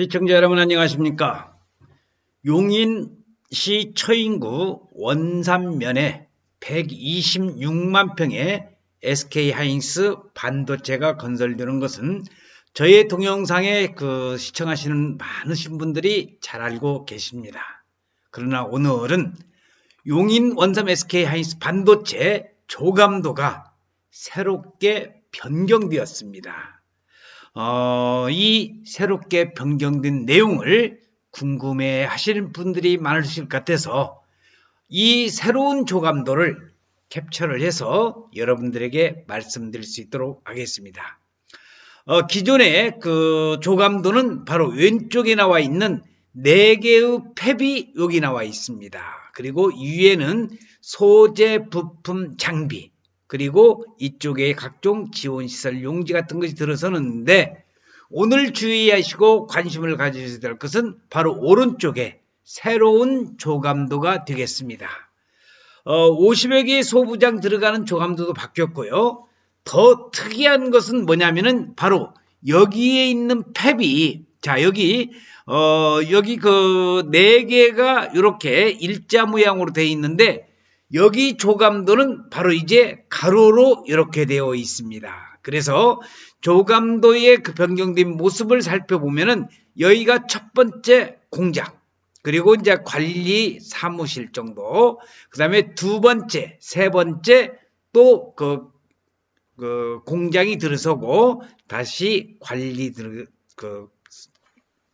시청자 여러분 안녕하십니까? 용인시 처인구 원산면에 126만 평의 SK 하이닉스 반도체가 건설되는 것은 저의 동영상에 그 시청하시는 많으신 분들이 잘 알고 계십니다. 그러나 오늘은 용인 원삼 SK 하이닉스 반도체 조감도가 새롭게 변경되었습니다. 어, 이 새롭게 변경된 내용을 궁금해 하시는 분들이 많으실 것 같아서 이 새로운 조감도를 캡처를 해서 여러분들에게 말씀드릴 수 있도록 하겠습니다. 어, 기존의 그 조감도는 바로 왼쪽에 나와 있는 4개의 탭이 여기 나와 있습니다. 그리고 위에는 소재, 부품, 장비, 그리고 이쪽에 각종 지원시설 용지 같은 것이 들어서는데 오늘 주의하시고 관심을 가지셔야 될 것은 바로 오른쪽에 새로운 조감도가 되겠습니다. 어, 50여 개의 소부장 들어가는 조감도도 바뀌었고요. 더 특이한 것은 뭐냐면은 바로 여기에 있는 탭이 자 여기 어 여기 그 네 개가 이렇게 일자 모양으로 되어 있는데 여기 조감도는 바로 이제 가로로 이렇게 되어 있습니다. 그래서 조감도의 그 변경된 모습을 살펴보면은 여기가 첫 번째 공장 그리고 이제 관리 사무실 정도 그 다음에 두 번째 세 번째 또그 그 공장이 들어서고 다시 관리 들, 그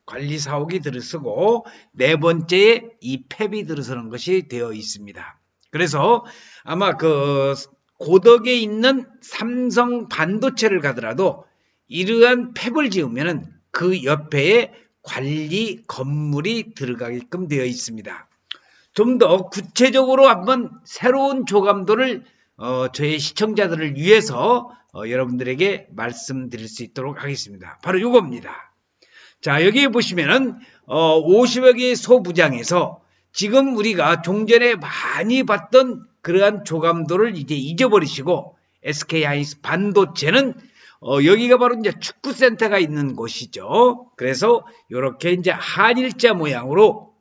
관리 사옥이 들어서고 네 번째에 이 팹이 들어서는 것이 되어 있습니다. 그래서 아마 그 고덕에 있는 삼성 반도체를 가더라도 이러한 팹을 지으면은 그 옆에 관리 건물이 들어가게끔 되어 있습니다. 좀 더 구체적으로 한번 새로운 조감도를 어, 저희 시청자들을 위해서 어, 여러분들에게 말씀드릴 수 있도록 하겠습니다. 바로 이겁니다. 자, 여기 보시면은 어, 50여 개의 소부장에서 지금 우리가 종전에 많이 봤던 그러한 조감도를 이제 잊어버리시고 SK 하이닉스 반도체는 어, 여기가 바로 이제 축구센터가 있는 곳이죠. 그래서 이렇게 이제 한일자 모양으로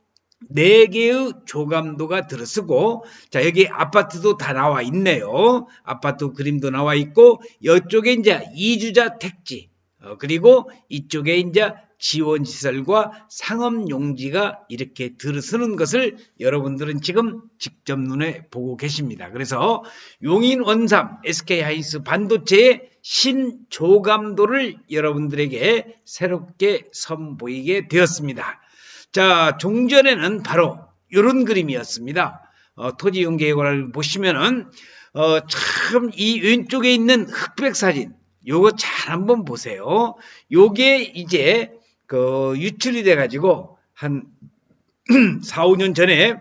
네 개의 조감도가 들어서고 자 여기 아파트도 다 나와 있네요. 아파트 그림도 나와 있고 이쪽에 이제 이주자 택지 어, 그리고 이쪽에 이제 지원 시설과 상업 용지가 이렇게 들어서는 것을 여러분들은 지금 직접 눈에 보고 계십니다. 그래서 용인 원삼 SK 하이닉스 반도체의 신조감도를 여러분들에게 새롭게 선보이게 되었습니다. 자, 종전에는 바로 이런 그림이었습니다. 어, 토지용 계획을 보시면은 어, 참 이 왼쪽에 있는 흑백 사진 요거 잘 한번 보세요. 요게 이제 그 유출이 돼 가지고 한 4, 5년 전에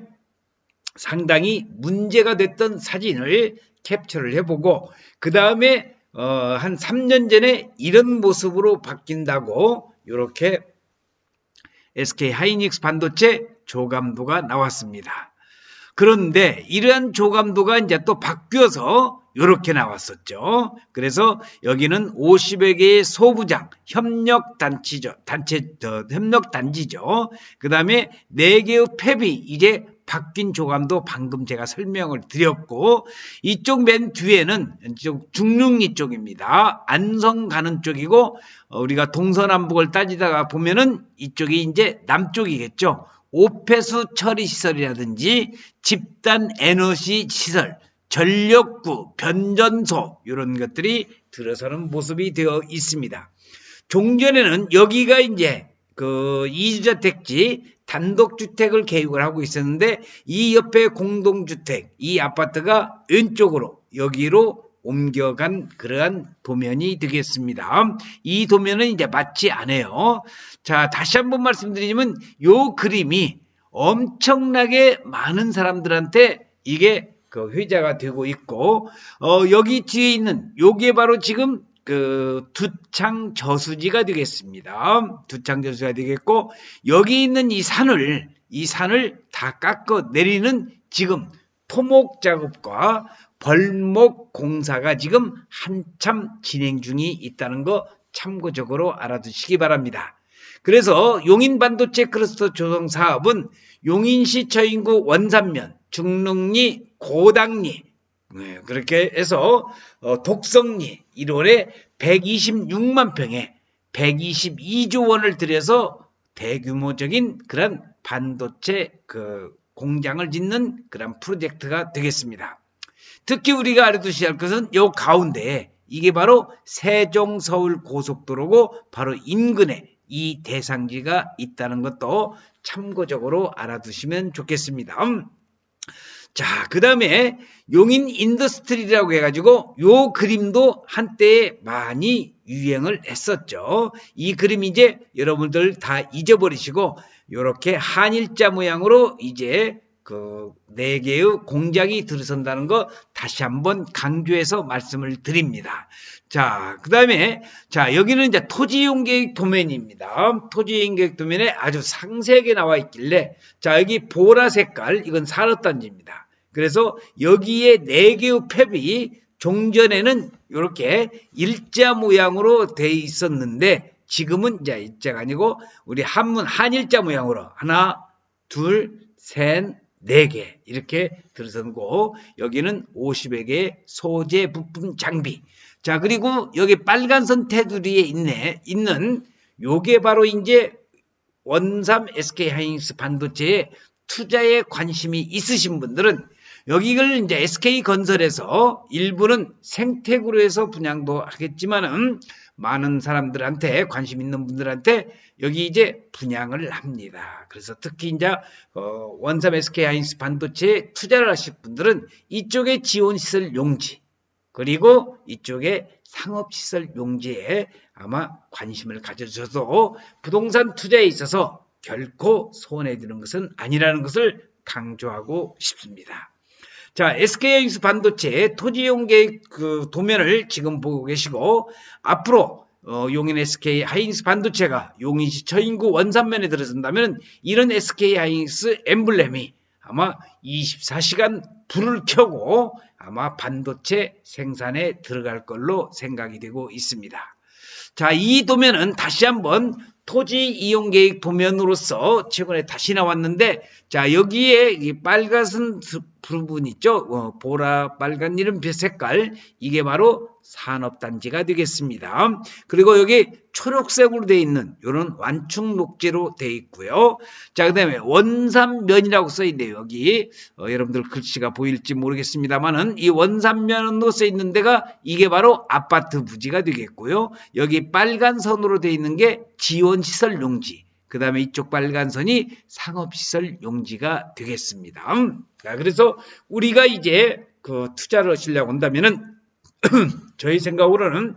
상당히 문제가 됐던 사진을 캡처를 해보고 그 다음에 어, 한 3년 전에 이런 모습으로 바뀐다고 이렇게 SK 하이닉스 반도체 조감도가 나왔습니다. 그런데 이러한 조감도가 이제 또 바뀌어서 이렇게 나왔었죠. 그래서 여기는 50여 개의 소부장 협력 단체죠. 단체 어, 협력 단지죠. 그다음에 4개의 팹이 이제 바뀐 조감도 방금 제가 설명을 드렸고 이쪽 맨 뒤에는 중릉리 쪽입니다. 안성 가는 쪽이고 어, 우리가 동서남북을 따지다가 보면은 이쪽이 이제 남쪽이겠죠. 오폐수 처리 시설이라든지 집단 에너지 시설, 전력구, 변전소 이런 것들이 들어서는 모습이 되어 있습니다. 종전에는 여기가 이제 그 이주자 택지 단독주택을 계획을 하고 있었는데 이 옆에 공동주택, 이 아파트가 왼쪽으로 여기로 옮겨간 그러한 도면이 되겠습니다. 이 도면은 이제 맞지 않아요. 자, 다시 한번 말씀드리면 요 그림이 엄청나게 많은 사람들한테 이게 그 회자가 되고 있고 어 여기 뒤에 있는 요게 바로 지금 그 두창 저수지가 되겠습니다. 두창 저수지가 되겠고 여기 있는 이 산을 이 산을 다 깎아 내리는 지금 토목 작업과 벌목 공사가 지금 한참 진행 중이 있다는 거 참고적으로 알아두시기 바랍니다. 그래서 용인 반도체 클러스터 조성 사업은 용인시 처인구 원산면, 중릉리, 고당리 네, 그렇게 해서 어, 독성리 1월에 126만 평에 122조 원을 들여서 대규모적인 그런 반도체 그 공장을 짓는 그런 프로젝트가 되겠습니다. 특히 우리가 알아두셔야 할 것은 요 가운데 이게 바로 세종 서울 고속도로고 바로 인근에 이 대상지가 있다는 것도 참고적으로 알아두시면 좋겠습니다. 음. 자, 그 다음에 용인 인더스트리라고 해가지고 요 그림도 한때에 많이 유행을 했었죠. 이 그림 이제 여러분들 다 잊어버리시고 요렇게 한일자 모양으로 이제 그 네 개의 공장이 들어선다는 거 다시 한번 강조해서 말씀을 드립니다. 자, 그 다음에 자 여기는 이제 토지이용계획 도면입니다. 토지이용계획 도면에 아주 상세하게 나와 있길래 자 여기 보라 색깔 이건 산업단지입니다. 그래서 여기에 네 개의 팹이 종전에는 이렇게 일자 모양으로 돼 있었는데 지금은 이제 일자가 아니고 우리 한문 한일자 모양으로 하나, 둘, 셋, 네 개 이렇게 들어선고 여기는 50여 개의 소재 부품 장비. 자 그리고 여기 빨간 선 테두리에 있네 있는 요게 바로 이제 원삼 SK 하이닉스 반도체에 투자에 관심이 있으신 분들은 여기를 이제 SK 건설에서 일부는 생태구로 해서 분양도 하겠지만은 많은 사람들한테 관심 있는 분들한테 여기 이제 분양을 합니다. 그래서 특히 이제 어, 원삼 SK 하이닉스 반도체에 투자를 하실 분들은 이쪽에 지원시설 용지 그리고 이쪽에 상업시설 용지에 아마 관심을 가져주셔도 부동산 투자에 있어서 결코 손해드는 것은 아니라는 것을 강조하고 싶습니다. 자, SK하이닉스 반도체 토지용 계획 그 도면을 지금 보고 계시고 앞으로 어, 용인 SK 하이닉스 반도체가 용인시 처인구 원산면에 들어선다면 이런 SK 하이닉스 엠블렘이 아마 24시간 불을 켜고 아마 반도체 생산에 들어갈 걸로 생각이 되고 있습니다. 자, 이 도면은 다시 한번 토지 이용 계획 도면으로서 최근에 다시 나왔는데 자, 여기에 이 빨간선 부분 있죠? 어, 보라 빨간 이름 색깔 이게 바로 산업단지가 되겠습니다. 그리고 여기 초록색으로 되어 있는 이런 완충 녹지로 되어 있고요. 자, 그 다음에 원산면이라고 써 있네요. 여기 어, 여러분들 글씨가 보일지 모르겠습니다만은 이 원산면으로 써 있는 데가 이게 바로 아파트 부지가 되겠고요. 여기 빨간 선으로 되어 있는 게 지원시설 용지. 그 다음에 이쪽 빨간 선이 상업시설 용지가 되겠습니다. 자, 그래서 우리가 이제 그 투자를 하시려고 한다면은 저희 생각으로는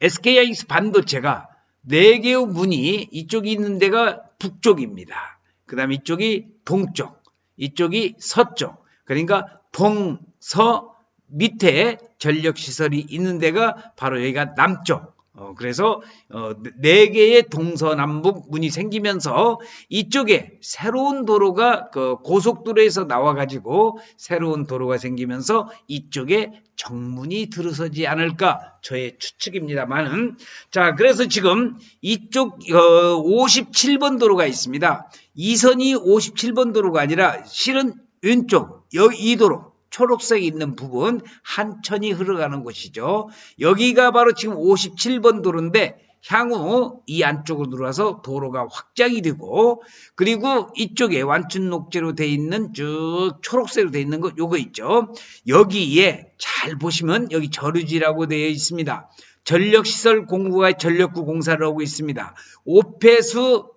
SK하이닉스 반도체가 4개의 문이 이쪽이 있는 데가 북쪽입니다. 그 다음에 이쪽이 동쪽, 이쪽이 서쪽. 그러니까 동서 밑에 전력시설이 있는 데가 바로 여기가 남쪽. 어, 그래서 어, 네 개의 동서남북 문이 생기면서 이쪽에 새로운 도로가 그 고속도로에서 나와가지고 새로운 도로가 생기면서 이쪽에 정문이 들어서지 않을까 저의 추측입니다만은 자 그래서 지금 이쪽 어, 57번 도로가 있습니다. 이 선이 57번 도로가 아니라 실은 왼쪽 여기 이 도로 초록색 있는 부분 한천이 흘러가는 곳이죠. 여기가 바로 지금 57번 도로인데 향후 이 안쪽으로 들어와서 도로가 확장이 되고 그리고 이쪽에 완충 녹지로 돼 있는 쭉 초록색으로 돼 있는 거 요거 있죠. 여기에 잘 보시면 여기 저류지라고 되어 있습니다. 전력시설 공구가 전력구 공사를 하고 있습니다. 오폐수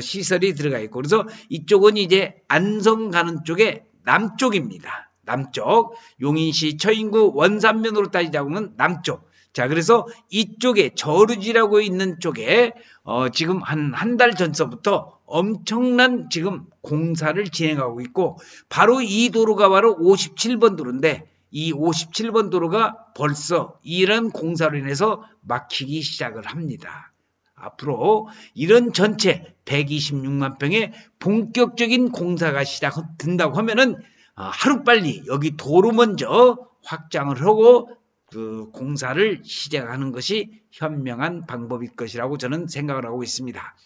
시설이 들어가 있고 그래서 이쪽은 이제 안성 가는 쪽에 남쪽입니다. 남쪽 용인시 처인구 원산면으로 따지자고는 남쪽 자 그래서 이쪽에 저루지라고 있는 쪽에 어, 지금 한 한 달 전서부터 엄청난 지금 공사를 진행하고 있고 바로 이 도로가 바로 57번 도로인데 이 57번 도로가 벌써 이런 공사로 인해서 막히기 시작을 합니다. 앞으로 이런 전체 126만 평의 본격적인 공사가 시작된다고 하면은 아, 하루빨리 여기 도로 먼저 확장을 하고 그 공사를 시작하는 것이 현명한 방법일 것이라고 저는 생각을 하고 있습니다.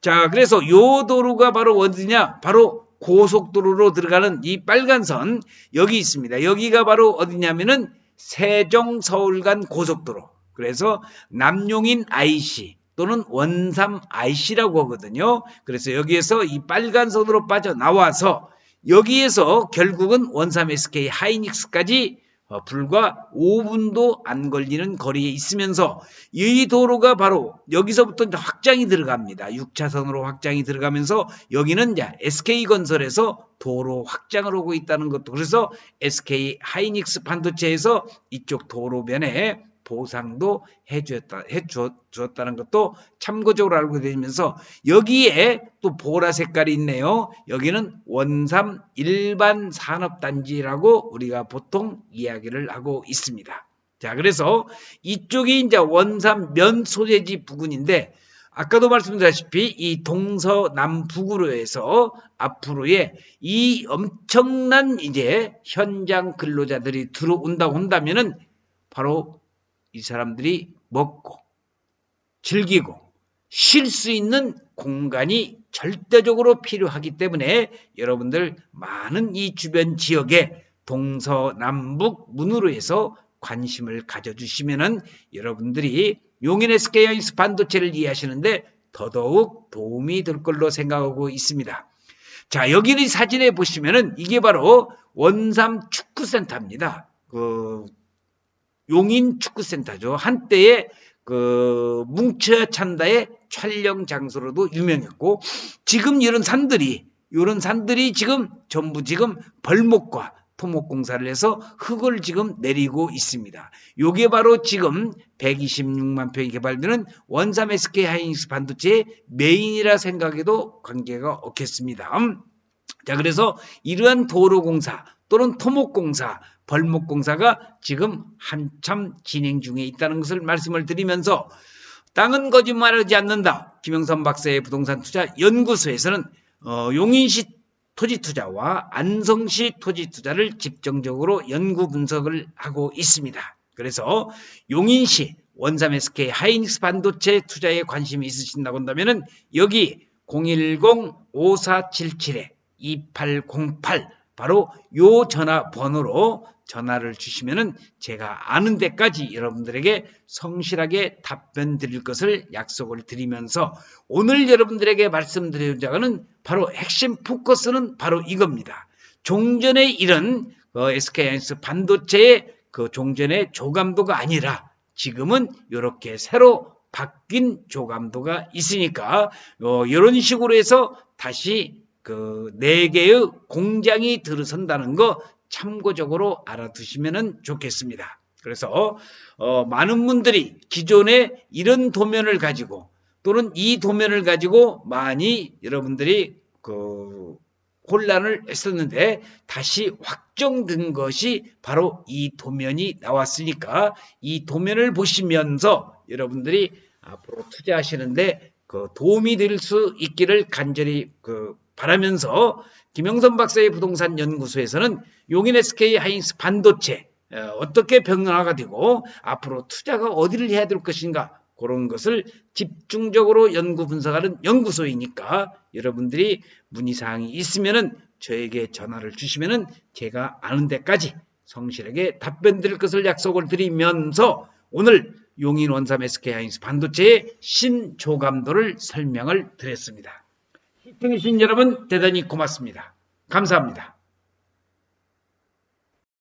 자, 그래서 요 도로가 바로 어디냐? 바로 고속도로로 들어가는 이 빨간 선 여기 있습니다. 여기가 바로 어디냐면은 세종 서울 간 고속도로. 그래서 남용인 IC 또는 원삼 IC라고 하거든요. 그래서 여기에서 이 빨간 선으로 빠져나와서 여기에서 결국은 원삼 SK 하이닉스까지 어, 불과 5분도 안 걸리는 거리에 있으면서 이 도로가 바로 여기서부터 확장이 들어갑니다. 6차선으로 확장이 들어가면서 여기는 SK건설에서 도로 확장을 하고 있다는 것도 그래서 SK 하이닉스 반도체에서 이쪽 도로변에 보상도 해주었다, 해주었다는 것도 참고적으로 알고 되면서 여기에 또 보라 색깔이 있네요. 여기는 원삼 일반 산업단지라고 우리가 보통 이야기를 하고 있습니다. 자, 그래서 이쪽이 이제 원삼 면 소재지 부근인데 아까도 말씀드렸다시피 이 동서남북으로 해서 앞으로의 이 엄청난 이제 현장 근로자들이 들어온다고 한다면은 바로 이 사람들이 먹고 즐기고 쉴 수 있는 공간이 절대적으로 필요하기 때문에 여러분들 많은 이 주변 지역에 동서남북 문으로 해서 관심을 가져주시면은 여러분들이 용인 SK하이닉스 반도체를 이해하시는데 더더욱 도움이 될 걸로 생각하고 있습니다. 자, 여기는 사진에 보시면은 이게 바로 원삼 축구센터입니다. 그 용인 축구센터죠. 한때에 그 뭉쳐야 찬다의 촬영 장소로도 유명했고 지금 이런 산들이 이런 산들이 지금 전부 지금 벌목과 토목 공사를 해서 흙을 지금 내리고 있습니다. 요게 바로 지금 126만 평이 개발되는 원삼 SK 하이닉스 반도체의 메인이라 생각해도 관계가 없겠습니다. 자, 그래서 이러한 도로 공사 또는 토목 공사 벌목공사가 지금 한참 진행 중에 있다는 것을 말씀을 드리면서 땅은 거짓말하지 않는다. 김영선 박사의 부동산 투자 연구소에서는 어, 용인시 토지 투자와 안성시 토지 투자를 집중적으로 연구 분석을 하고 있습니다. 그래서 용인시 원삼 SK 하이닉스 반도체 투자에 관심이 있으신다고 한다면은 여기 010-5477-2808 바로 요 전화번호로 전화를 주시면은 제가 아는 데까지 여러분들에게 성실하게 답변 드릴 것을 약속을 드리면서 오늘 여러분들에게 말씀드릴 자가는 바로 핵심 포커스는 바로 이겁니다. 종전의 이런 어, SK하이닉스 반도체의 그 종전의 조감도가 아니라 지금은 이렇게 새로 바뀐 조감도가 있으니까 어, 이런 식으로 해서 다시 그 네 개의 공장이 들어선다는 거 참고적으로 알아두시면 좋겠습니다. 그래서 어, 많은 분들이 기존에 이런 도면을 가지고 또는 이 도면을 가지고 많이 여러분들이 그 혼란을 했었는데 다시 확정된 것이 바로 이 도면이 나왔으니까 이 도면을 보시면서 여러분들이 앞으로 투자하시는데 그 도움이 될 수 있기를 간절히 그 바라면서 김영선 박사의 부동산 연구소에서는 용인 SK 하이닉스 반도체 어, 어떻게 변화가 되고 앞으로 투자가 어디를 해야 될 것인가 그런 것을 집중적으로 연구 분석하는 연구소이니까 여러분들이 문의사항이 있으면은 저에게 전화를 주시면은 제가 아는 데까지 성실하게 답변 드릴 것을 약속을 드리면서 오늘 용인 원삼 SK 하이닉스 반도체의 신조감도를 설명을 드렸습니다. 시청해주신 여러분 대단히 고맙습니다. 감사합니다.